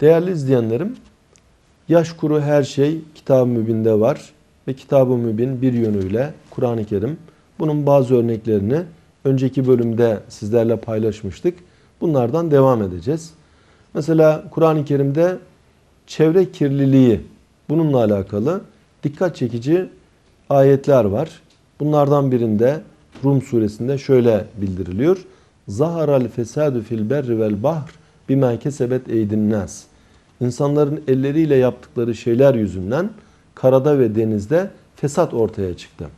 Değerli izleyenlerim, yaş kuru her şey Kitab-ı Mübin'de var ve Kitab-ı Mübin bir yönüyle Kur'an-ı Kerim. Bunun bazı örneklerini önceki bölümde sizlerle paylaşmıştık. Bunlardan devam edeceğiz. Mesela Kur'an-ı Kerim'de çevre kirliliği bununla alakalı dikkat çekici ayetler var. Bunlardan birinde Rum suresinde şöyle bildiriliyor. Zaharal fesadu fil berri vel bahr kesebet eydin nas. İnsanların elleriyle yaptıkları şeyler yüzünden karada ve denizde fesat ortaya çıktı.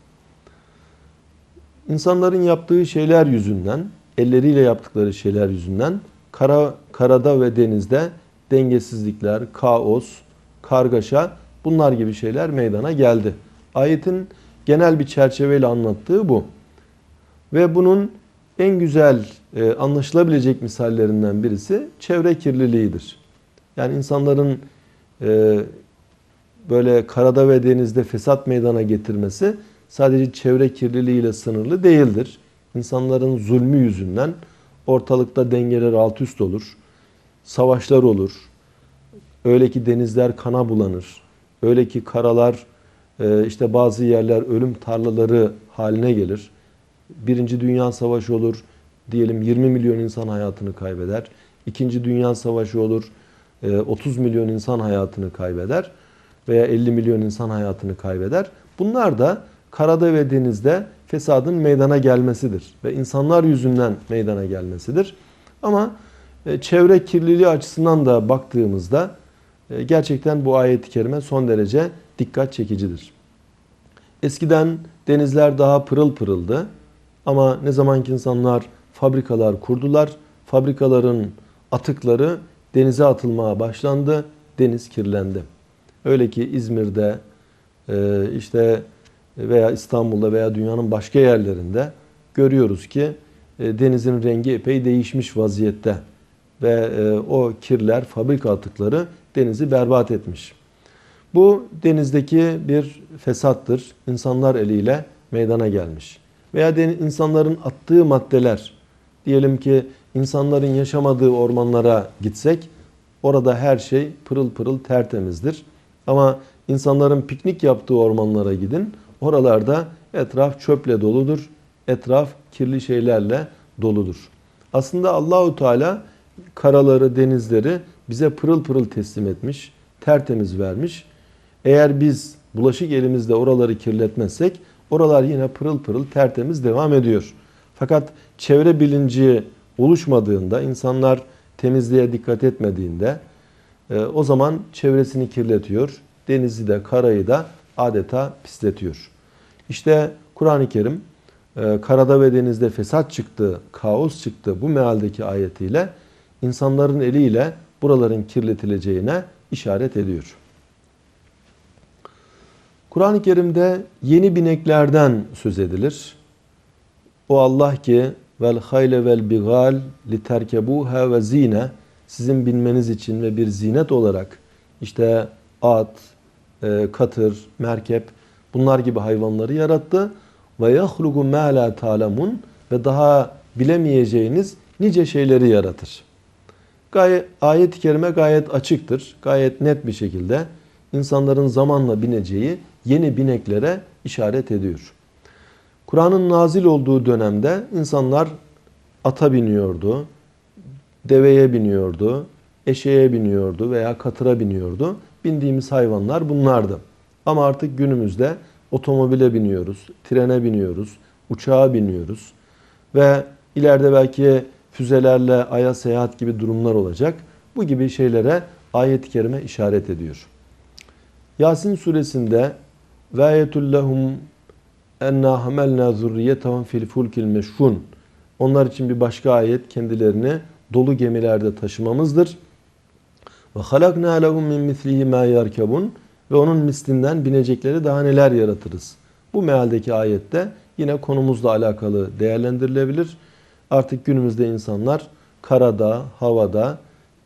İnsanların yaptığı şeyler yüzünden, elleriyle yaptıkları şeyler yüzünden kara, karada ve denizde dengesizlikler, kaos, kargaşa bunlar gibi şeyler meydana geldi. Ayetin genel bir çerçeveyle anlattığı bu. Ve bunun en güzel e, anlaşılabilecek misallerinden birisi çevre kirliliğidir. Yani insanların e, böyle karada ve denizde fesat meydana getirmesi sadece çevre kirliliğiyle sınırlı değildir. İnsanların zulmü yüzünden ortalıkta dengeler alt üst olur. Savaşlar olur. Öyle ki denizler kana bulanır. Öyle ki karalar e, işte bazı yerler ölüm tarlaları haline gelir. Birinci Dünya Savaşı olur. Diyelim 20 milyon insan hayatını kaybeder. İkinci Dünya Savaşı olur. 30 milyon insan hayatını kaybeder. Veya 50 milyon insan hayatını kaybeder. Bunlar da karada ve denizde fesadın meydana gelmesidir. Ve insanlar yüzünden meydana gelmesidir. Ama e, çevre kirliliği açısından da baktığımızda e, gerçekten bu ayet-i kerime son derece dikkat çekicidir. Eskiden denizler daha pırıl pırıldı. Ama ne zaman ki insanlar fabrikalar kurdular, fabrikaların atıkları denize atılmaya başlandı, deniz kirlendi. Öyle ki İzmir'de e, işte veya İstanbul'da veya dünyanın başka yerlerinde görüyoruz ki e, denizin rengi epey değişmiş vaziyette ve e, o kirler, fabrika atıkları denizi berbat etmiş. Bu denizdeki bir fesattır. İnsanlar eliyle meydana gelmiş. Veya insanların attığı maddeler, diyelim ki insanların yaşamadığı ormanlara gitsek, orada her şey pırıl pırıl tertemizdir. Ama insanların piknik yaptığı ormanlara gidin, oralarda etraf çöple doludur, etraf kirli şeylerle doludur. Aslında Allahu Teala karaları, denizleri bize pırıl pırıl teslim etmiş, tertemiz vermiş. Eğer biz bulaşık elimizde oraları kirletmezsek oralar yine pırıl pırıl tertemiz devam ediyor. Fakat çevre bilinci oluşmadığında, insanlar temizliğe dikkat etmediğinde e, o zaman çevresini kirletiyor. Denizi de karayı da adeta pisletiyor. İşte Kur'an-ı Kerim e, karada ve denizde fesat çıktı, kaos çıktı bu mealdeki ayetiyle insanların eliyle buraların kirletileceğine işaret ediyor. Kur'an-ı Kerim'de yeni bineklerden söz edilir. O Allah ki vel hayle vel bigal li terkebuha ve zine sizin binmeniz için ve bir zinet olarak işte at, e, katır, merkep bunlar gibi hayvanları yarattı. Ve yahlugu ma la ta'lemun ve daha bilemeyeceğiniz nice şeyleri yaratır. Gayet ayet-i kerime gayet açıktır. Gayet net bir şekilde insanların zamanla bineceği yeni bineklere işaret ediyor. Kur'an'ın nazil olduğu dönemde insanlar ata biniyordu, deveye biniyordu, eşeğe biniyordu veya katıra biniyordu. Bindiğimiz hayvanlar bunlardı. Ama artık günümüzde otomobile biniyoruz, trene biniyoruz, uçağa biniyoruz ve ileride belki füzelerle aya seyahat gibi durumlar olacak. Bu gibi şeylere ayet-i kerime işaret ediyor. Yasin suresinde ve ayetul lehum enna hamelna zurriyetahum fil fulkil meşhun. Onlar için bir başka ayet kendilerini dolu gemilerde taşımamızdır. Ve halakna lehum min mislihi ma ve onun mislinden binecekleri daha neler yaratırız. Bu mealdeki ayette yine konumuzla alakalı değerlendirilebilir. Artık günümüzde insanlar karada, havada,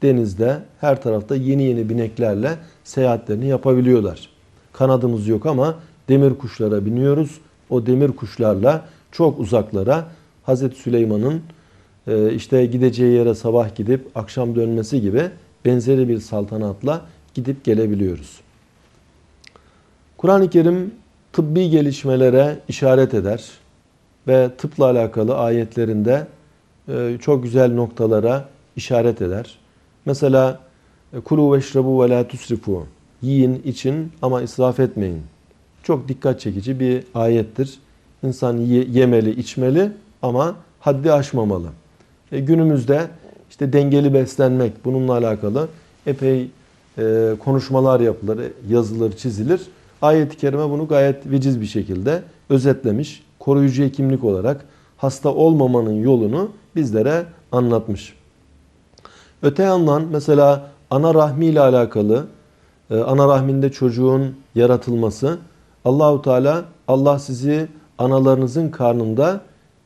denizde her tarafta yeni yeni bineklerle seyahatlerini yapabiliyorlar. Kanadımız yok ama demir kuşlara biniyoruz. O demir kuşlarla çok uzaklara Hazreti Süleyman'ın e, işte gideceği yere sabah gidip akşam dönmesi gibi benzeri bir saltanatla gidip gelebiliyoruz. Kur'an-ı Kerim tıbbi gelişmelere işaret eder ve tıpla alakalı ayetlerinde e, çok güzel noktalara işaret eder. Mesela e, kulu veşrabu ve la tusrifu. Yiyin, için ama israf etmeyin. Çok dikkat çekici bir ayettir. İnsan yemeli, içmeli ama haddi aşmamalı. E, günümüzde işte dengeli beslenmek bununla alakalı epey e, konuşmalar yapılır, yazılır, çizilir. Ayet-i Kerime bunu gayet veciz bir şekilde özetlemiş. Koruyucu hekimlik olarak hasta olmamanın yolunu bizlere anlatmış. Öte yandan mesela ana rahmi ile alakalı e, ana rahminde çocuğun yaratılması Allahu Teala Allah sizi analarınızın karnında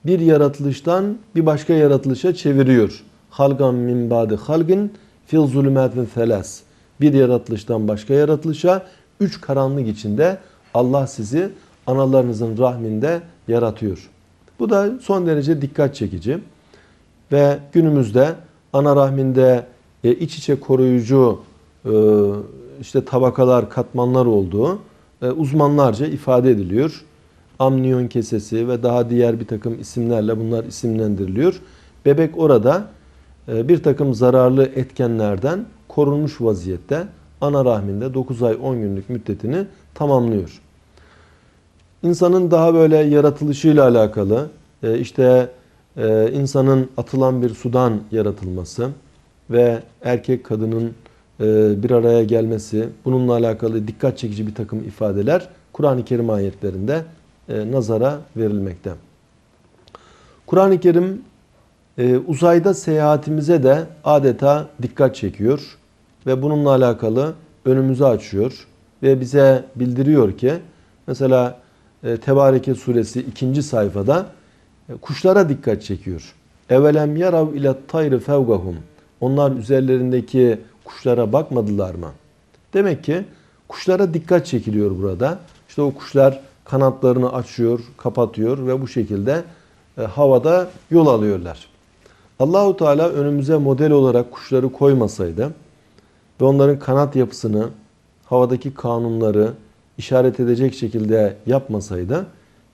bir yaratılıştan bir başka yaratılışa çeviriyor. Halgan min ba'di halgin fil zulümatin felas. Bir yaratılıştan başka yaratılışa üç karanlık içinde Allah sizi analarınızın rahminde yaratıyor. Bu da son derece dikkat çekici. Ve günümüzde ana rahminde e, iç içe koruyucu e, işte tabakalar, katmanlar olduğu uzmanlarca ifade ediliyor. Amniyon kesesi ve daha diğer bir takım isimlerle bunlar isimlendiriliyor. Bebek orada bir takım zararlı etkenlerden korunmuş vaziyette ana rahminde 9 ay 10 günlük müddetini tamamlıyor. İnsanın daha böyle yaratılışıyla alakalı işte insanın atılan bir sudan yaratılması, ve erkek kadının e, bir araya gelmesi, bununla alakalı dikkat çekici bir takım ifadeler Kur'an-ı Kerim ayetlerinde e, nazara verilmekte. Kur'an-ı Kerim e, uzayda seyahatimize de adeta dikkat çekiyor ve bununla alakalı önümüzü açıyor ve bize bildiriyor ki mesela Tebareke suresi ikinci sayfada kuşlara dikkat çekiyor. Evelem yarav ile tayri fevgahum onlar üzerlerindeki kuşlara bakmadılar mı? Demek ki kuşlara dikkat çekiliyor burada. İşte o kuşlar kanatlarını açıyor, kapatıyor ve bu şekilde e, havada yol alıyorlar. Allahu Teala önümüze model olarak kuşları koymasaydı ve onların kanat yapısını, havadaki kanunları işaret edecek şekilde yapmasaydı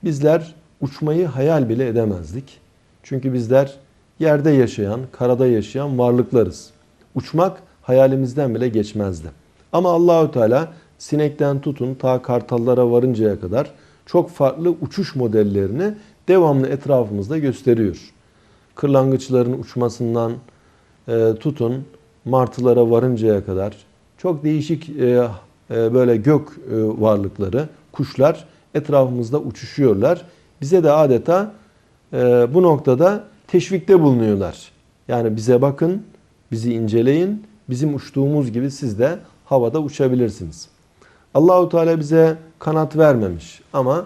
bizler uçmayı hayal bile edemezdik. Çünkü bizler yerde yaşayan, karada yaşayan varlıklarız. Uçmak hayalimizden bile geçmezdi. Ama Allahü Teala sinekten tutun ta kartallara varıncaya kadar çok farklı uçuş modellerini devamlı etrafımızda gösteriyor. Kırlangıçların uçmasından e, tutun martılara varıncaya kadar çok değişik e, e, böyle gök e, varlıkları, kuşlar etrafımızda uçuşuyorlar. Bize de adeta e, bu noktada teşvikte bulunuyorlar. Yani bize bakın, bizi inceleyin, bizim uçtuğumuz gibi siz de havada uçabilirsiniz. Allahu Teala bize kanat vermemiş ama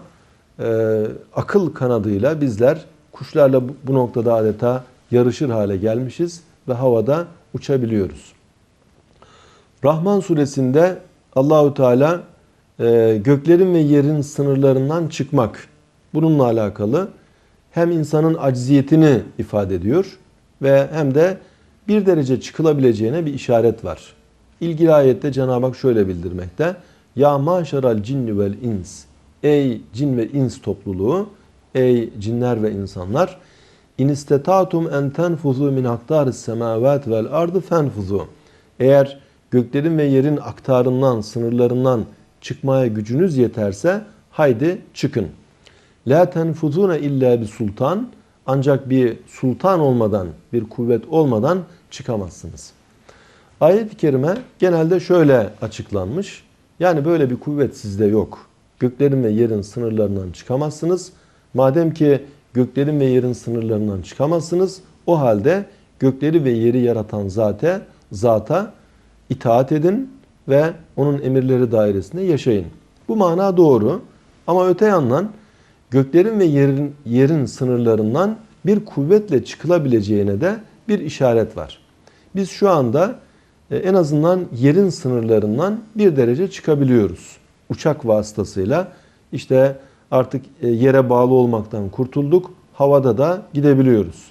e, akıl kanadıyla bizler kuşlarla bu, noktada adeta yarışır hale gelmişiz ve havada uçabiliyoruz. Rahman suresinde Allahu Teala e, göklerin ve yerin sınırlarından çıkmak bununla alakalı hem insanın acziyetini ifade ediyor ve hem de bir derece çıkılabileceğine bir işaret var. İlgili ayette Cenab-ı Hak şöyle bildirmekte. Ya maşeral cinni vel ins. Ey cin ve ins topluluğu, ey cinler ve insanlar. İn istetatum en tenfuzu min aktaris semavat vel ardı fenfuzu. Eğer göklerin ve yerin aktarından, sınırlarından çıkmaya gücünüz yeterse haydi çıkın.'' La tenfuzune illa bir sultan. Ancak bir sultan olmadan, bir kuvvet olmadan çıkamazsınız. Ayet-i kerime genelde şöyle açıklanmış. Yani böyle bir kuvvet sizde yok. Göklerin ve yerin sınırlarından çıkamazsınız. Madem ki göklerin ve yerin sınırlarından çıkamazsınız, o halde gökleri ve yeri yaratan zate, zata itaat edin ve onun emirleri dairesinde yaşayın. Bu mana doğru. Ama öte yandan göklerin ve yerin, yerin sınırlarından bir kuvvetle çıkılabileceğine de bir işaret var. Biz şu anda e, en azından yerin sınırlarından bir derece çıkabiliyoruz. Uçak vasıtasıyla işte artık e, yere bağlı olmaktan kurtulduk. Havada da gidebiliyoruz.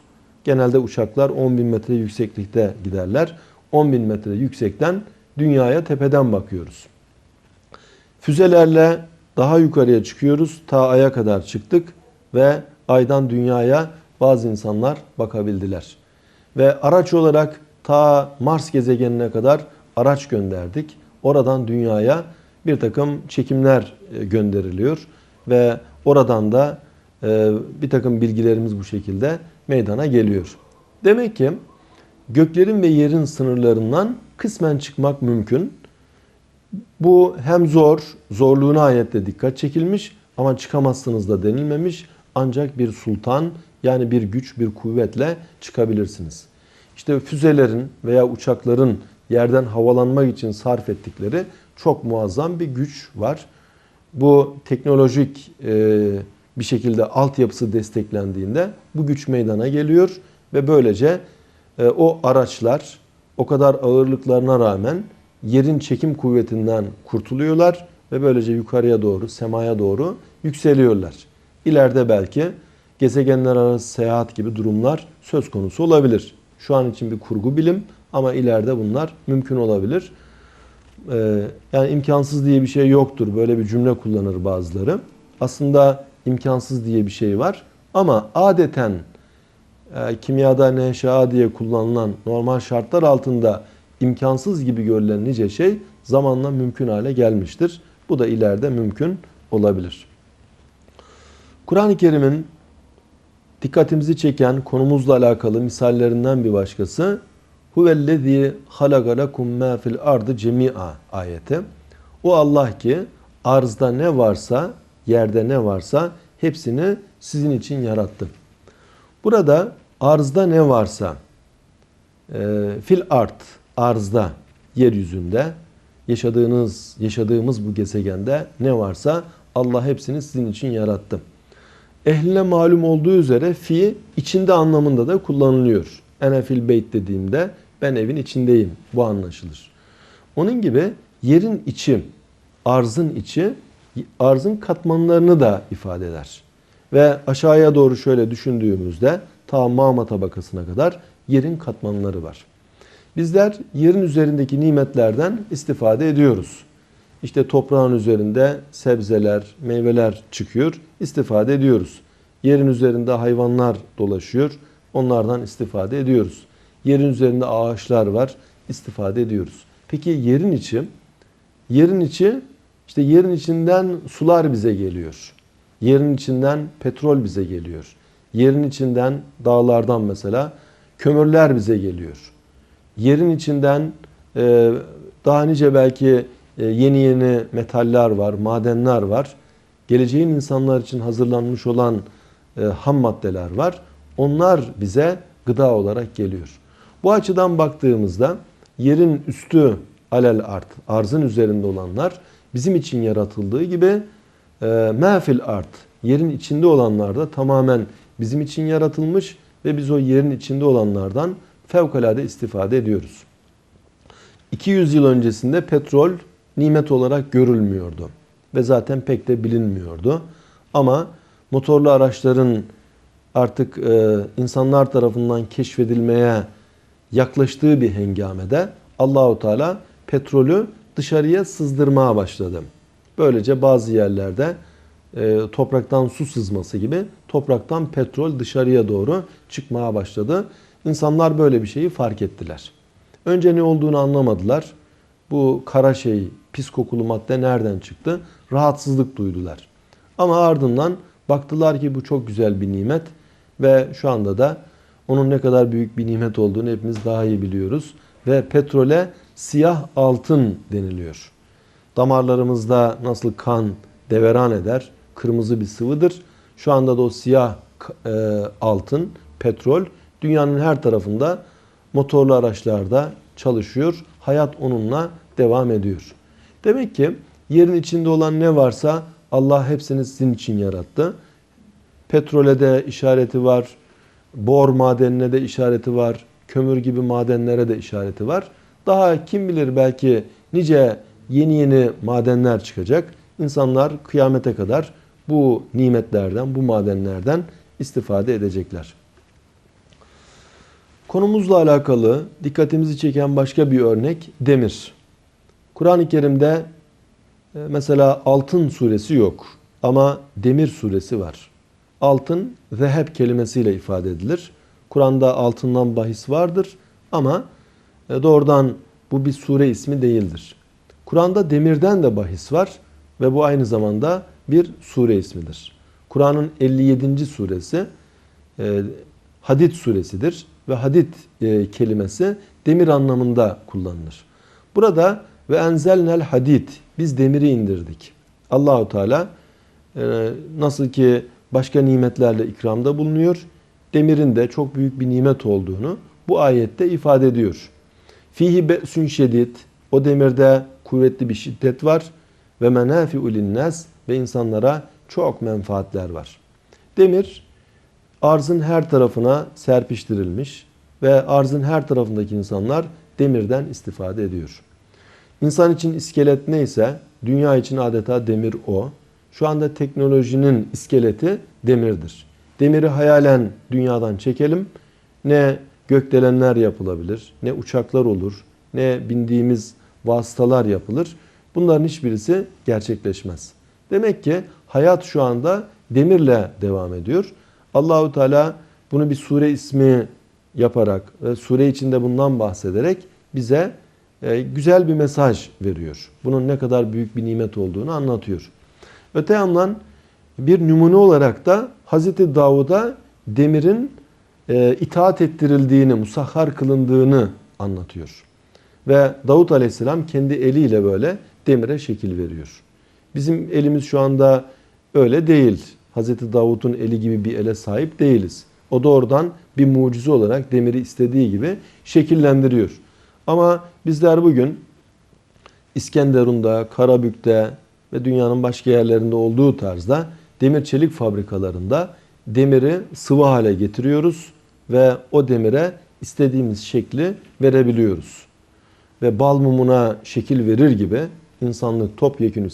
Genelde uçaklar 10 bin metre yükseklikte giderler. 10 bin metre yüksekten dünyaya tepeden bakıyoruz. Füzelerle daha yukarıya çıkıyoruz. Ta aya kadar çıktık ve aydan dünyaya bazı insanlar bakabildiler. Ve araç olarak ta Mars gezegenine kadar araç gönderdik. Oradan dünyaya bir takım çekimler e, gönderiliyor ve oradan da e, bir takım bilgilerimiz bu şekilde meydana geliyor. Demek ki göklerin ve yerin sınırlarından kısmen çıkmak mümkün. Bu hem zor, zorluğuna ayette dikkat çekilmiş ama çıkamazsınız da denilmemiş. Ancak bir sultan yani bir güç, bir kuvvetle çıkabilirsiniz. İşte füzelerin veya uçakların yerden havalanmak için sarf ettikleri çok muazzam bir güç var. Bu teknolojik e, bir şekilde altyapısı desteklendiğinde bu güç meydana geliyor ve böylece e, o araçlar o kadar ağırlıklarına rağmen yerin çekim kuvvetinden kurtuluyorlar ve böylece yukarıya doğru, semaya doğru yükseliyorlar. İleride belki gezegenler arası seyahat gibi durumlar söz konusu olabilir. Şu an için bir kurgu bilim ama ileride bunlar mümkün olabilir. Ee, yani imkansız diye bir şey yoktur. Böyle bir cümle kullanır bazıları. Aslında imkansız diye bir şey var. Ama adeten e, kimyada NŞA diye kullanılan normal şartlar altında imkansız gibi görülen nice şey zamanla mümkün hale gelmiştir. Bu da ileride mümkün olabilir. Kur'an-ı Kerim'in dikkatimizi çeken konumuzla alakalı misallerinden bir başkası Huvellezî halaka lekum mâ fil ardı cemi'a ayeti. O Allah ki arzda ne varsa, yerde ne varsa hepsini sizin için yarattı. Burada arzda ne varsa e, fil art arzda yeryüzünde yaşadığınız yaşadığımız bu gezegende ne varsa Allah hepsini sizin için yarattı. Ehline malum olduğu üzere fi içinde anlamında da kullanılıyor. Ene fil beyt dediğimde ben evin içindeyim. Bu anlaşılır. Onun gibi yerin içi, arzın içi, arzın katmanlarını da ifade eder. Ve aşağıya doğru şöyle düşündüğümüzde ta mağma tabakasına kadar yerin katmanları var. Bizler yerin üzerindeki nimetlerden istifade ediyoruz. İşte toprağın üzerinde sebzeler, meyveler çıkıyor, istifade ediyoruz. Yerin üzerinde hayvanlar dolaşıyor, onlardan istifade ediyoruz. Yerin üzerinde ağaçlar var, istifade ediyoruz. Peki yerin içi? Yerin içi, işte yerin içinden sular bize geliyor. Yerin içinden petrol bize geliyor. Yerin içinden dağlardan mesela kömürler bize geliyor. Yerin içinden e, daha nice belki e, yeni yeni metaller var, madenler var. Geleceğin insanlar için hazırlanmış olan e, ham maddeler var. Onlar bize gıda olarak geliyor. Bu açıdan baktığımızda yerin üstü alel art, arzın üzerinde olanlar bizim için yaratıldığı gibi e, mefil art, yerin içinde olanlar da tamamen bizim için yaratılmış ve biz o yerin içinde olanlardan fevkalade istifade ediyoruz. 200 yıl öncesinde petrol nimet olarak görülmüyordu ve zaten pek de bilinmiyordu. Ama motorlu araçların artık e, insanlar tarafından keşfedilmeye yaklaştığı bir hengamede Allahu Teala petrolü dışarıya sızdırmaya başladı. Böylece bazı yerlerde e, topraktan su sızması gibi topraktan petrol dışarıya doğru çıkmaya başladı. İnsanlar böyle bir şeyi fark ettiler. Önce ne olduğunu anlamadılar. Bu kara şey, pis kokulu madde nereden çıktı? Rahatsızlık duydular. Ama ardından baktılar ki bu çok güzel bir nimet ve şu anda da onun ne kadar büyük bir nimet olduğunu hepimiz daha iyi biliyoruz. Ve petrole siyah altın deniliyor. Damarlarımızda nasıl kan deveran eder, kırmızı bir sıvıdır. Şu anda da o siyah e, altın, petrol dünyanın her tarafında motorlu araçlarda çalışıyor. Hayat onunla devam ediyor. Demek ki yerin içinde olan ne varsa Allah hepsini sizin için yarattı. Petrole de işareti var, bor madenine de işareti var, kömür gibi madenlere de işareti var. Daha kim bilir belki nice yeni yeni madenler çıkacak. İnsanlar kıyamete kadar bu nimetlerden, bu madenlerden istifade edecekler. Konumuzla alakalı dikkatimizi çeken başka bir örnek demir. Kur'an-ı Kerim'de e, mesela altın suresi yok ama demir suresi var. Altın zeheb kelimesiyle ifade edilir. Kur'an'da altından bahis vardır ama e, doğrudan bu bir sure ismi değildir. Kur'an'da demirden de bahis var ve bu aynı zamanda bir sure ismidir. Kur'an'ın 57. suresi e, Hadid suresidir ve hadid e, kelimesi demir anlamında kullanılır. Burada ve enzelnel hadid biz demiri indirdik. Allahu Teala e, nasıl ki başka nimetlerle ikramda bulunuyor, demirin de çok büyük bir nimet olduğunu bu ayette ifade ediyor. Fihi be'sün şedid o demirde kuvvetli bir şiddet var ve menafi'u linnas ve insanlara çok menfaatler var. Demir arzın her tarafına serpiştirilmiş ve arzın her tarafındaki insanlar demirden istifade ediyor. İnsan için iskelet neyse dünya için adeta demir o. Şu anda teknolojinin iskeleti demirdir. Demiri hayalen dünyadan çekelim. Ne gökdelenler yapılabilir, ne uçaklar olur, ne bindiğimiz vasıtalar yapılır. Bunların hiçbirisi gerçekleşmez. Demek ki hayat şu anda demirle devam ediyor. Allahu Teala bunu bir sure ismi yaparak ve sure içinde bundan bahsederek bize e, güzel bir mesaj veriyor. Bunun ne kadar büyük bir nimet olduğunu anlatıyor. Öte yandan bir numune olarak da Hazreti Davud'a demirin e, itaat ettirildiğini, musahhar kılındığını anlatıyor. Ve Davut Aleyhisselam kendi eliyle böyle demire şekil veriyor. Bizim elimiz şu anda öyle değil. Hazreti Davut'un eli gibi bir ele sahip değiliz. O doğrudan bir mucize olarak demiri istediği gibi şekillendiriyor. Ama bizler bugün İskenderun'da, Karabük'te ve dünyanın başka yerlerinde olduğu tarzda demir çelik fabrikalarında demiri sıvı hale getiriyoruz ve o demire istediğimiz şekli verebiliyoruz. Ve bal mumuna şekil verir gibi insanlık, topyekun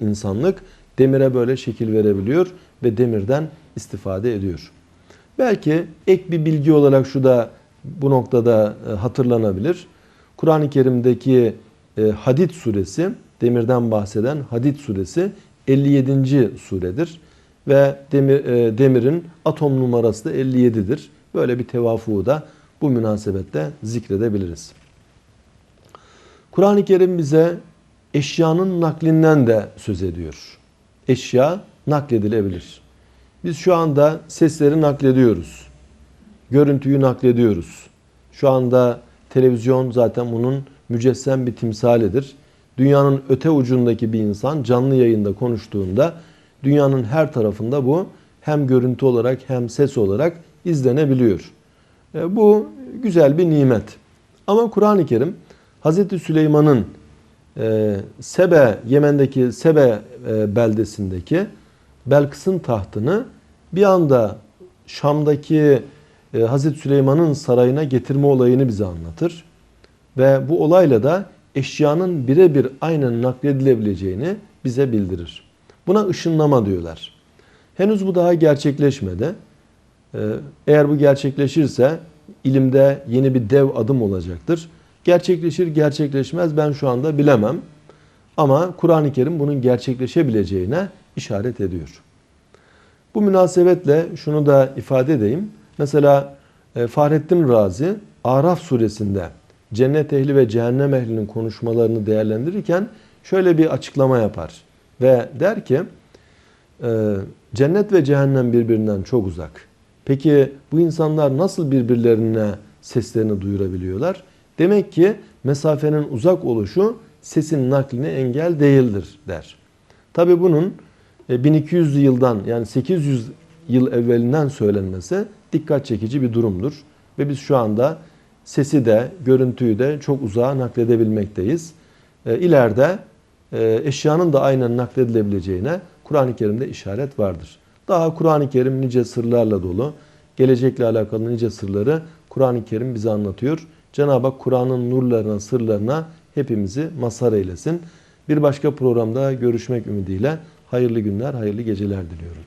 insanlık demire böyle şekil verebiliyor ve demirden istifade ediyor. Belki ek bir bilgi olarak şu da bu noktada e, hatırlanabilir. Kur'an-ı Kerim'deki e, Hadid suresi, demirden bahseden Hadid suresi 57. suredir. Ve demir, e, demirin atom numarası da 57'dir. Böyle bir tevafuğu da bu münasebette zikredebiliriz. Kur'an-ı Kerim bize eşyanın naklinden de söz ediyor. Eşya nakledilebilir. Biz şu anda sesleri naklediyoruz. Görüntüyü naklediyoruz. Şu anda televizyon zaten bunun mücessem bir timsalidir. Dünyanın öte ucundaki bir insan canlı yayında konuştuğunda dünyanın her tarafında bu hem görüntü olarak hem ses olarak izlenebiliyor. E, bu güzel bir nimet. Ama Kur'an-ı Kerim Hazreti Süleyman'ın e, Sebe, Yemen'deki Sebe e, beldesindeki Belkıs'ın tahtını bir anda Şam'daki e, Hazreti Süleyman'ın sarayına getirme olayını bize anlatır. Ve bu olayla da eşyanın birebir aynen nakledilebileceğini bize bildirir. Buna ışınlama diyorlar. Henüz bu daha gerçekleşmedi. E, eğer bu gerçekleşirse ilimde yeni bir dev adım olacaktır. Gerçekleşir gerçekleşmez ben şu anda bilemem. Ama Kur'an-ı Kerim bunun gerçekleşebileceğine işaret ediyor. Bu münasebetle şunu da ifade edeyim. Mesela e, Fahrettin Razi Araf suresinde cennet ehli ve cehennem ehlinin konuşmalarını değerlendirirken şöyle bir açıklama yapar. Ve der ki e, cennet ve cehennem birbirinden çok uzak. Peki bu insanlar nasıl birbirlerine seslerini duyurabiliyorlar? Demek ki mesafenin uzak oluşu sesin nakline engel değildir der. Tabi bunun 1200 e, yıldan yani 800 yıl evvelinden söylenmesi dikkat çekici bir durumdur. Ve biz şu anda sesi de görüntüyü de çok uzağa nakledebilmekteyiz. E, ileride e, eşyanın da aynen nakledilebileceğine Kur'an-ı Kerim'de işaret vardır. Daha Kur'an-ı Kerim nice sırlarla dolu. Gelecekle alakalı nice sırları Kur'an-ı Kerim bize anlatıyor. Cenab-ı Hak Kur'an'ın nurlarına, sırlarına hepimizi mazhar eylesin. Bir başka programda görüşmek ümidiyle hayırlı günler, hayırlı geceler diliyorum.